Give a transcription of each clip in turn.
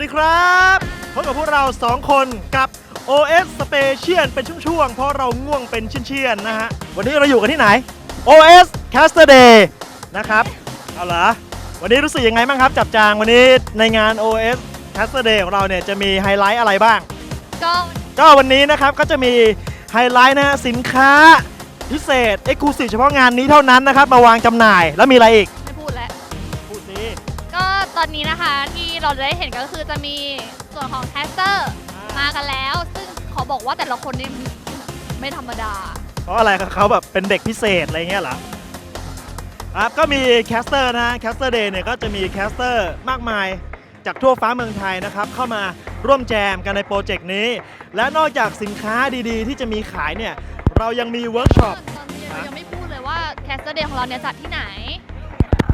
วัสดีครับพบกับพวกเรา 2 คนกับ OS Station เป็นช่วงๆ เพราะเราง่วงเป็นเชี่ยนๆนะฮะ วันนี้เราอยู่กันที่ไหน OS Caster Day นะครับ เอาเหรอวันนี้รู้สึกยังไงบ้างครับจับจางวันนี้ในงาน OS Caster Day ของเราเนี่ยจะมีไฮไลท์อะไรบ้าง ก็ก็วันนี้นะครับก็จะมีไฮไลท์นะฮะสินค้าพิเศษ e x c l u s i v e เฉพาะงานนี้เท่านั้นนะครับ มาวางจำหน่ายแล้วมีอะไรอีก ก็ตอนนี้นะคะที่เราจะได้เห็นก็คือจะมีส่วนของแคสเตอร์มากันแล้ว ซึ่งขอบอกว่าแต่ละคนนี่ไม่ธรรมดา เพราะอะไรเขาแบบเป็นเด็กพิเศษอะไรเงี้ยเหรอครับก็มีแคสเตอร์นะแคสเตอร์เดย์เนี่ยก็จะมีแคสเตอร์มากมายจากทั่วฟ้าเมืองไทยนะครับ เข้ามาร่วมแจมกันในโปรเจกต์นี้ และนอกจากสินค้าดีๆ ที่จะมีขายเนี่ย เรายังมีเวิร์กช็อปตอนนี้เรายังไม่พูดเลยว่าแคสเตอร์เดย์ของเราเนี่ยจัดที่ไหน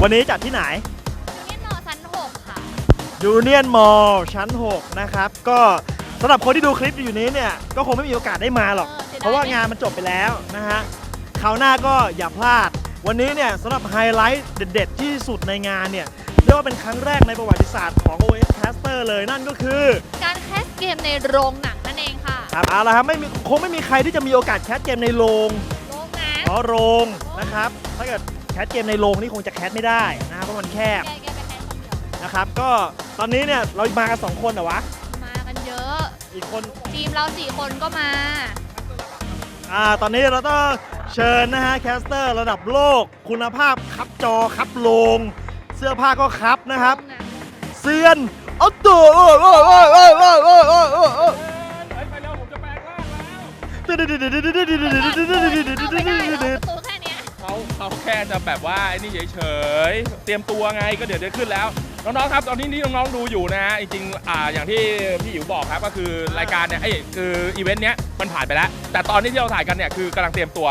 วันนี้จัดที่ไหนยูเนี ยูเนียนมอลชั้น 6 นะครับ ก็สำหรับคนที่ดูคลิปอยู่นี้เนี่ย ก็คงไม่มีโอกาสได้มาหรอกเออเสียดายเพราะว่างานมันจบไปแล้วนะฮะคราวหน้าก็อย่าพลาด วันนี้เนี่ยสำหรับไฮไลท์เด็ด ๆ ที่สุดในงานเนี่ยเรียกว่าเป็นครั้งแรกในประวัติศาสตร์ของ OS Caster เลยนั่นก็คือ การแคสเกมในโรงหนังนั่นเองค่ะครับเอาละครับไม่มีคงไม่มีใครที่จะมีโอกาสแคสเกมในโรงโรงหนังอ๋อโรงนะครับถ้าเกิดแคสเกมในโรงนี่คงจะแคสไม่ได้นะครับเพราะมันแคบแกแกไปแคสค นเดียวนะครับ ก็ตอนนี้เนี่ยเรามากันสองคนเหรอวะ มากันเยอะ อีกคน ทีมเราสี่คนก็มา อ่า ตอนนี้เราต้องเชิญนะฮะแคสเตอร์ระดับโลก คุณภาพครับจอครับโลง เสื้อผ้าก็ครับนะครับโงหนังเซียนโอ้โหโอ้โหโอ้โหโอ้โหโอ้โหโอ้โหโอ้โหไปเร็วผมจะแปลงร่างแล้วเข้าไปได้เหรอประตูแค่เนี้ยเขาเขาแค่จะแบบว่าไอ้นี่เฉยๆ เตรียมตัวไงก็เดี๋ยวจะขึ้นแล้ว น้องๆครับตอนนี้ที่น้องๆดูอยู่นะฮะจริงๆอ่าอย่างที่พี่อิ๋วบอกครับก็คือรายการเนี่ยไอ้ยคืออีเวนต์เนี้ยมันผ่านไปแล้ว แต่ตอนนี้ที่เราถ่ายกันเนี่ยคือกำลังเตรียมตัว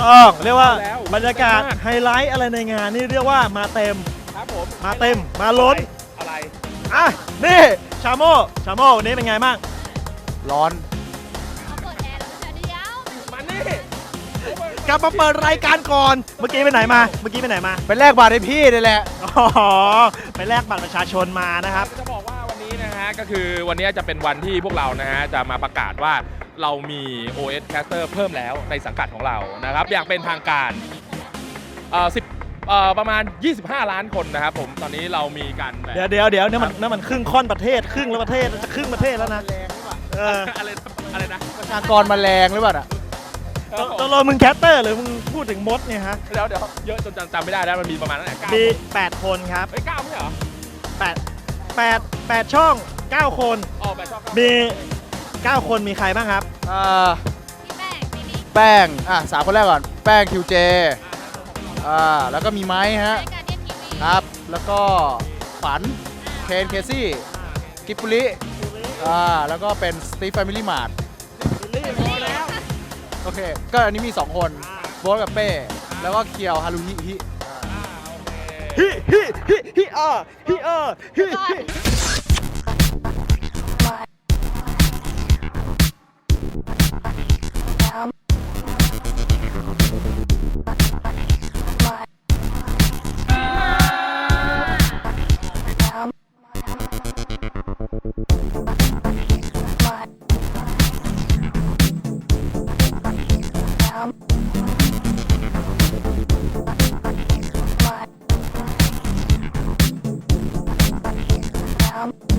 ต้องเรียกว่าแล้วบรรยากาศไฮไลท์อะไรในงานนี่เรียกว่ามาเต็ม ครับผมมาเต็มมาล้น อะไร อะนี่ชาโมชาโมวันนี้เป็นไงบ้างร้อน กลับมาเปิดรายการก่อน เมื่อกี้ไปไหนมา เมื่อกี้ไปไหนมาไปแลกบัตรให้พี่นี่แหละ อ๋อไปแลกบัตรประชาชนมานะครับ จะบอกว่าวันนี้นะฮะก็คือวันนี้จะเป็นวันที่พวกเรานะฮะจะมาประกาศว่าเรามี OS Caster เพิ่มแล้วในสังกัดของเรานะครับอย่างเป็นทางการเอ่อ10เอ่อประมาณ 25 ล้านคนนะครับผมตอนนี้เรามีการแบบ เดี๋ยวเดี๋ยวเดี๋ยวเนี่ยมันเนี่ยมันครึ่งค่อนประเทศ ครึ่งแล้วประเทศจะครึ่งประเทศแล้วนะแรงหรือเปล่าเออ อะไรนะอะไรนะประชากรมาแรงหรือเปล่าอะ ตกตกลงมึงแคสเตอร์หรือมึงพูดถึงมดเนี่ยฮะ เดี๋ยวเดี๋ยวเยอะจนจำจำไม่ได้แล้วมันมีประมาณนั้นแหละเก้ามีคน8คนครับ เฮ้ยเก้าไม่ใช่เหรอ8 8 8 ช่อง 9 คน อ๋อแปดชอบเก้ามี 9 คนมีใครบ้างครับ อ่าพี่แป้งพี่นิกแป้ง อะสามคนแรกก่อน แป้งคิวเจ อ่า แล้วก็มีไม้ฮะ รายการเดียนทีวีครับ แล้วก็ฝัน เคนเคซี่ กิบปุริอ่า แล้วก็เป็นสตีฟแฟมิลี่มาร์ท โอเค ก็อันนี้มี 2 คนโบ๊ทกับเป้ แล้วก็เคียวฮารุฮิฮิฮิฮิฮิฮิอาฮิอาฮิฮิ програму.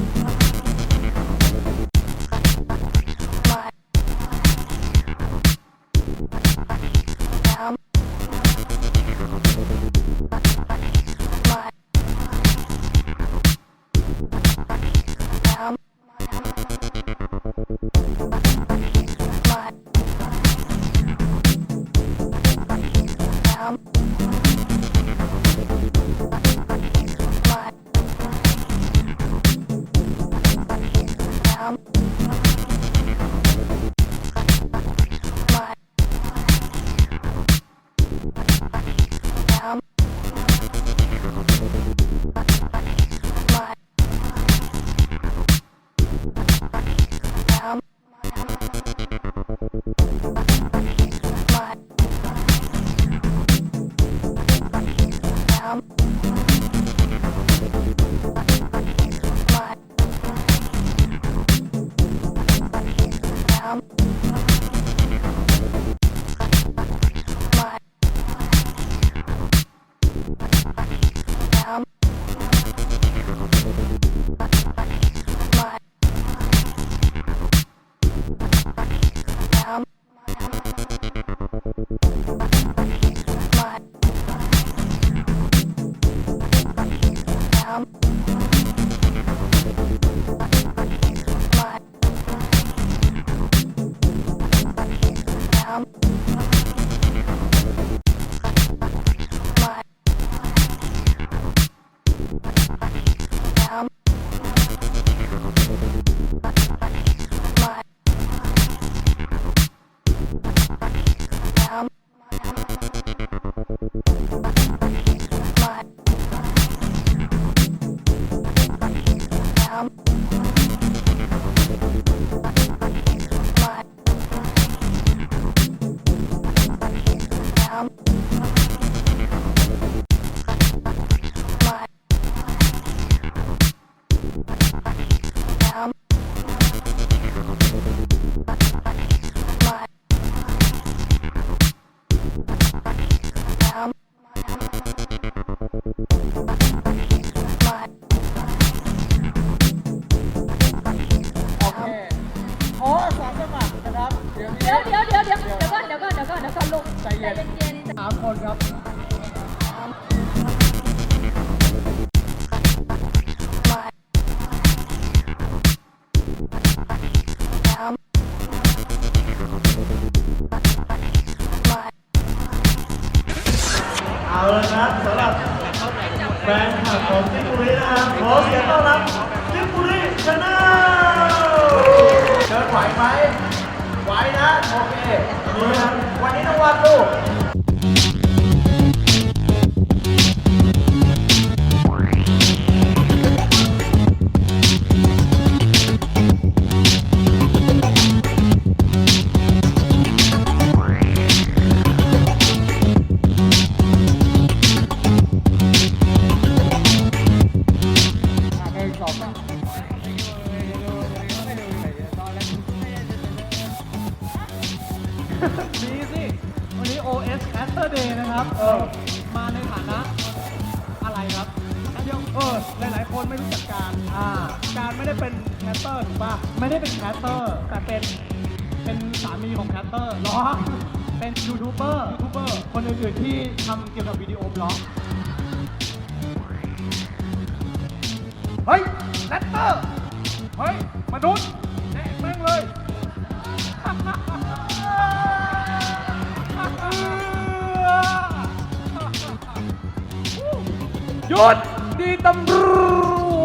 หยุดดีตำร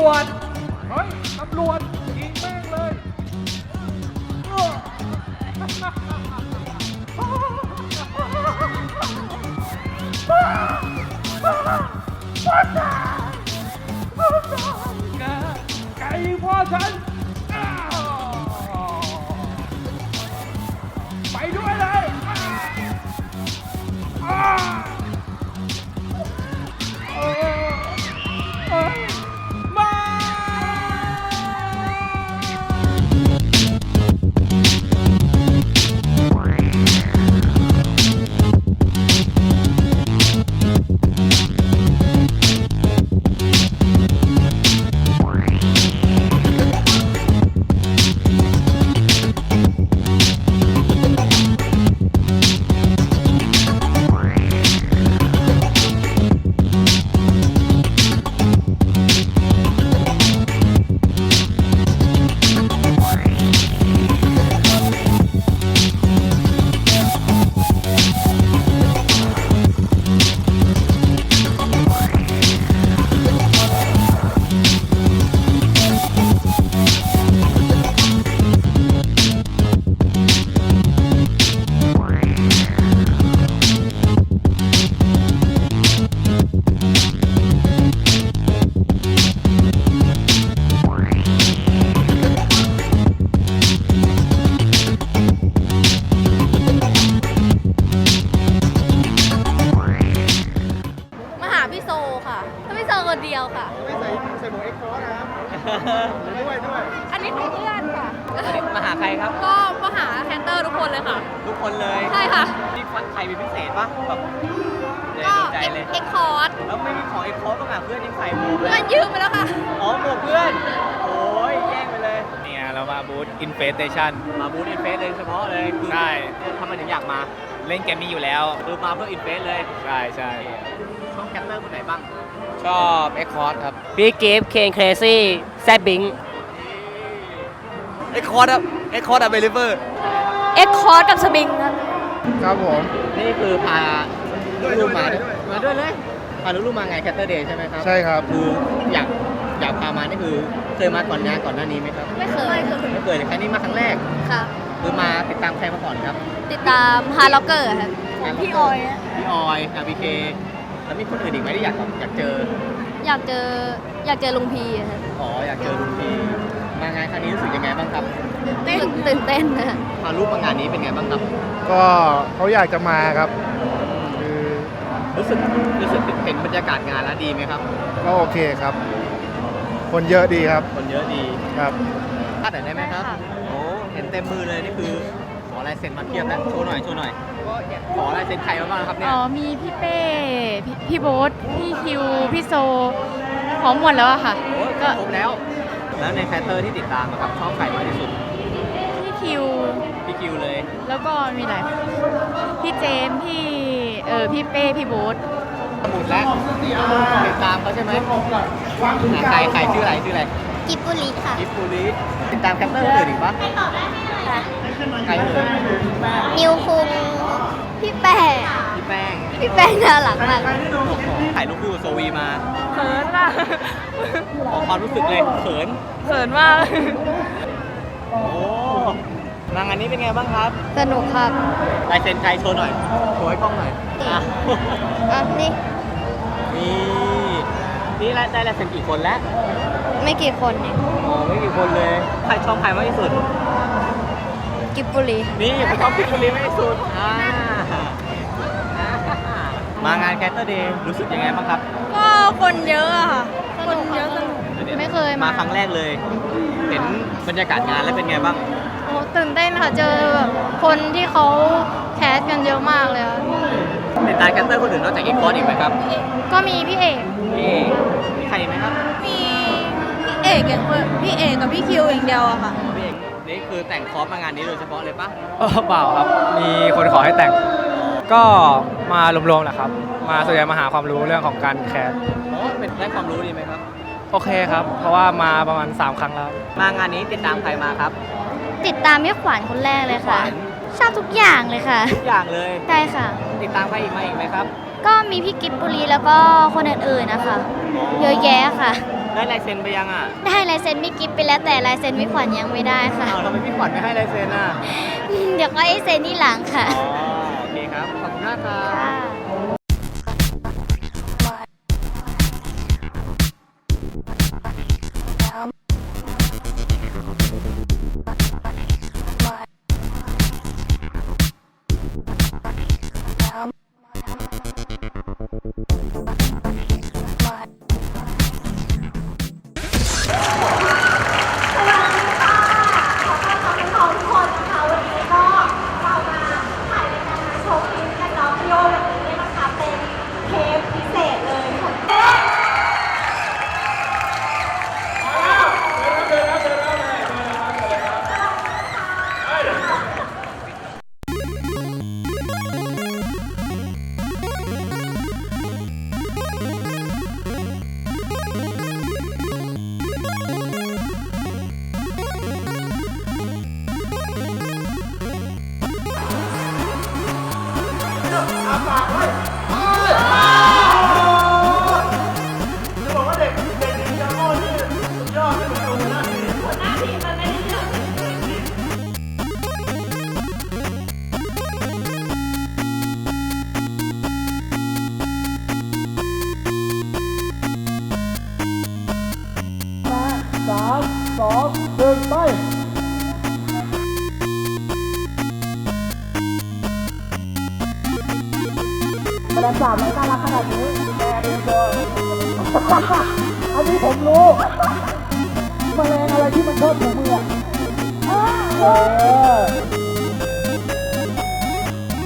วจ เฮ้ย ตำรวจยิงแม่งเลยไก่พ่อฉัน บูธอินเฟสเ t ชันมาบูธอินเฟสเลยเฉพาะเลยคือใช่ ทำไมถึงอยากมาเล่นเกมนี้อยู่แล้ว คือมาเพื่ออินเฟสเลยใช่ใช่ชอบแคปเตอร์คนไหนบ้าง ชอบเอ็กคอร์ครับพี่กิฟต์เคนเครซี่แซดบิงเอ็กคอร์ดครับเอ็กคอร์ดอะเบลิเวอร์เอ็กคอร์ดกับสบิงครับ ครับผมนี่คือพาลูกมาด้วยมาด้วยเลยพาลูกๆมาไงแคปเตอร์เดย์ใช่ไหมครับ ใช่ครับ คืออยาก อยากพามานี่คือเคยมาก่อนงานก่อนหน้านี้ไหมครับไม่เคยไม่เคยเลยครั้งนี้มาครั้งแรกค่ะ คือมาติดตามใครมาก่อนครับติดตามฮาร์ล็อกเกอร์ครับพี่ออยอะพี่ออยนาบีเคแล้วมีคนอื่นอีกไหมที่อยากแบบอยากเจอ อยากเจออยากเจอลุงพีอะครับอ๋ออยากเจอลุงพีมางานครั้งนี้รู้สึกยังไงบ้างครับรู้สึกตื่นเต้นนะพาลูกมางานนี้เป็นไงบ้างครับ ก็เขาอยากจะมาครับคือรู้สึกรู้สึกเห็นบรรยากาศงานแล้วดีไหมครับ ก็โอเคครับ คนเยอะดีครับคนเยอะดีครับคาดหน่อยได้ไหมครับโอ้เห็นเต็มมือเลยนี่คืออ๋ออลายเซ็นมาเทียบแล้วโชว์หน่อยโชว์หน่อย ขอลายเซ็นใครมาบ้างครับเนี่ยอ๋อมีพี่เป้พี่พี่โบ๊ทพี่คิว พี่โซ พร้อมหมดแล้วอะค่ะ โอ้ยก็ครบแล้ว แล้วในแคสเตอร์ที่ติดตามอะครับชอบใครมากที่สุดพี่คิว พี่คิวเลยแล้วก็มีหลายพี่เจมส์พี่เออพี่เป้ พี่โบ๊ท หมุดแล้วติดตามเขาใช่ไหมอะใครใครชื่ออะไรชื่ออะไรกิบบุรีค่ะกิฟฟูริติดตามแคสเตอร์คนอื่นอีกปะใครเอ่ยนิวคุงพี่แป้งพี่แป้งพี่แป้งน่ารักมากถ่ายรูปคู่กับโซวีมาเขินล่ะขอความรู้สึกเลยเขินเขินมากโอ้มางานนี้เป็นไงบ้างครับ สนุกครับลายเซ็นใครโชว์หน่อยโชว์ให้กล้องหน่อย อะอะนี่นี่นี่ได้ได้ลายเซ็นกี่คนแล้วไม่กี่คนเนี่ยอ๋อไม่กี่คนเลย ใครชอบใครมากที่สุด กิบบุรีนี่ผมชอบพิคลีมากที่สุดอ่าอ่ามางานแคสเตอร์เดย์รู้สึกยังไงบ้างครับก็คนเยอะอะค่ะคนเยอะสนุก ไม่เคยมามาครั้งแรกเลย เห็นบรรยากาศงานแล้วเป็นไงบ้าง โอ้ตื่นเต้นค่ะเจอแบบคนที่เขาแคสกันเยอะมากเลยค่ะ ติดตามแคสเตอร์คนอื่นนอกจากอีกคอร์สอีกไหมครับก็มีพี่เอก นี่มีใครอีกไหมครับมีพี่เอกอย่างพี่เอกกับพี่คิวอย่างเดียวอะค่ะ พี่เอกนี่คือแต่งคอร์สมางานนี้โดยเฉพาะเลยปะเออเปล่าครับ มีคนขอให้แต่ง ก็มารวมๆแหละครับ มาส่วนใหญ่มาหาความรู้เรื่องของการแคสอ๋อเป็นได้ความรู้ดีไหมครับ โอเคครับ เพราะว่ามาประมาณ 3 ครั้งแล้ว มางานนี้ติดตามใครมาครับติดตามพี่ขวัญคนแรกเลยค่ะ ขวัญ ชอบทุกอย่างเลยค่ะ ทุกอย่างเลยใช่ค่ะ ติดตามใครอีกมาอีกไหมครับ ก็มีพี่กิบบุรีแล้วก็คนอื่นๆนะคะเยอะแยะค่ะ ได้ลายเซ็นไปยังอะได้ลายเซ็นพี่กิฟไปแล้วแต่ลายเซ็นพี่ขวัญยังไม่ได้ค่ะ อ้าวทำไมพี่ขวัญไม่ให้ลายเซ็นอะ เดี๋ยวก็ให้เซ็นที่หลังค่ะอ๋อ โอเคครับ ขอบคุณมากครับ ค่ะจะ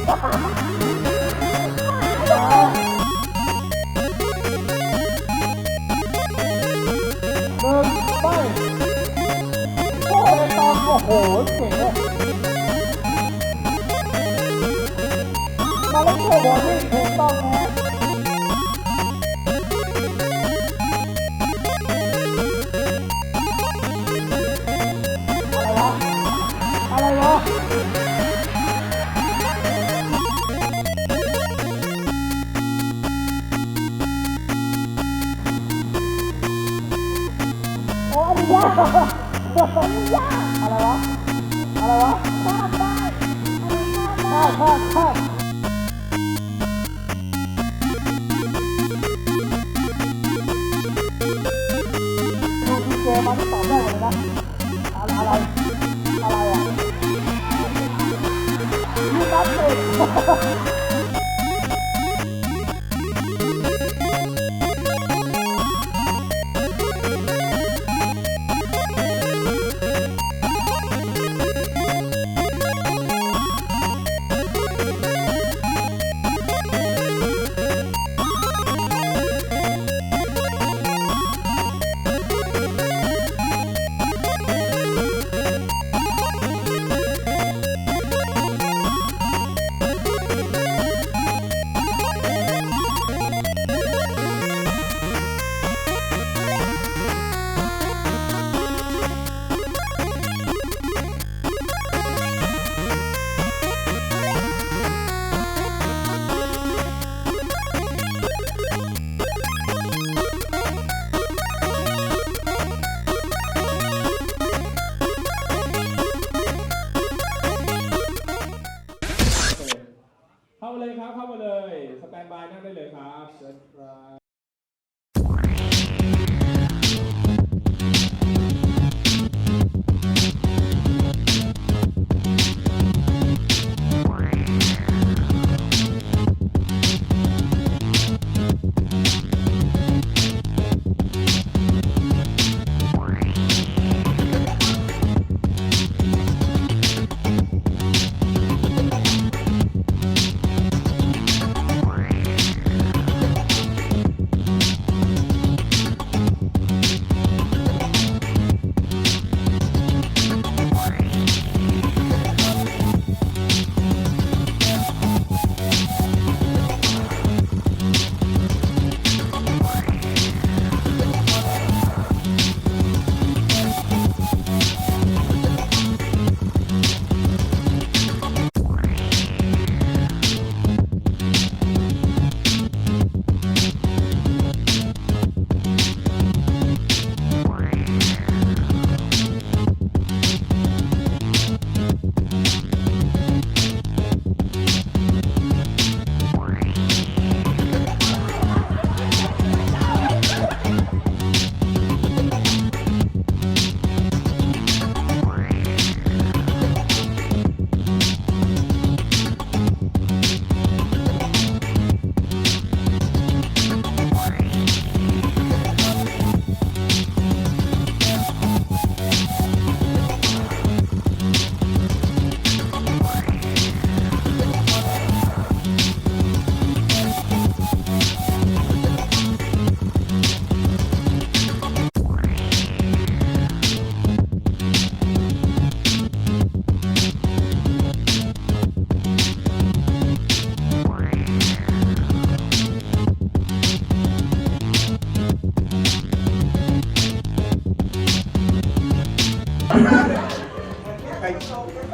หนึ่งไปโอ้โหตองโอ้โหเจ๋งเลยมาเล่นโอ้โห ข้ามข้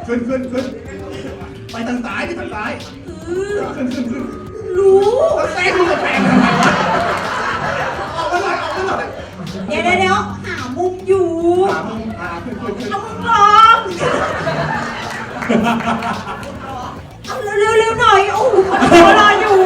ขึ้นขึ้นขึ้นไปทางซ้ายไปทางซ้ายขึ้นขึ้นขึ้นรู้แล้วแซงมึงจะแซงทำไมวะออกมาหน่อยออกมาหน่อยเดี๋ยวเดี๋ยวเดี๋ยวหามุมอยู่หามึงหาขึ้นขึ้นขึ้นเอามุมลองเอาเร็วเร็วเร็วหน่อยโอ้โหรออยู่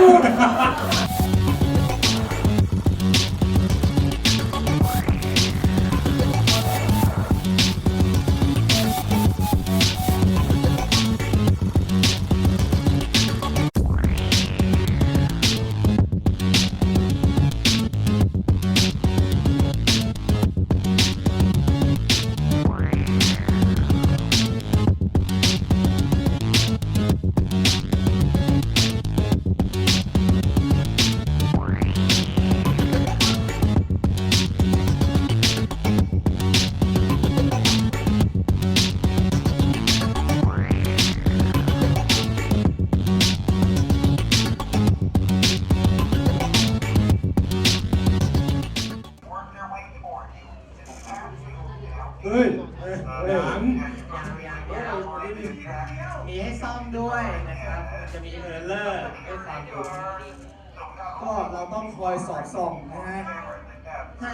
สอดส่องนะฮะใช่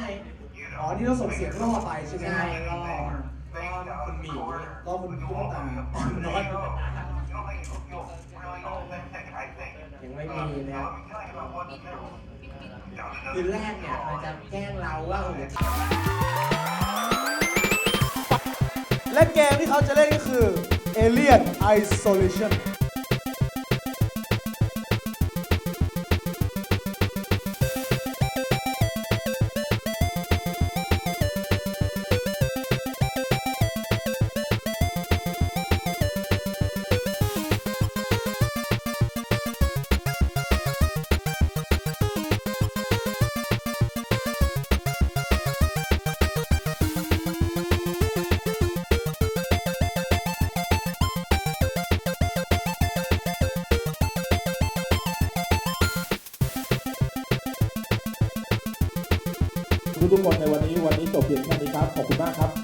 อ๋อนี่เราส่งเสียงล่อไปใช่ไหมใช่ฮะรอรอคุณหมีล่อคุณตุ๊กตาน้อยยังไม่มีนะครับคืนแรกเนี่ยมันจะแกล้งเราว่าโอ้โหและเกมที่เขาจะเล่นก็คือ Alien Isolation จบเพียงแค่นี้ครับ ขอบคุณมากครับ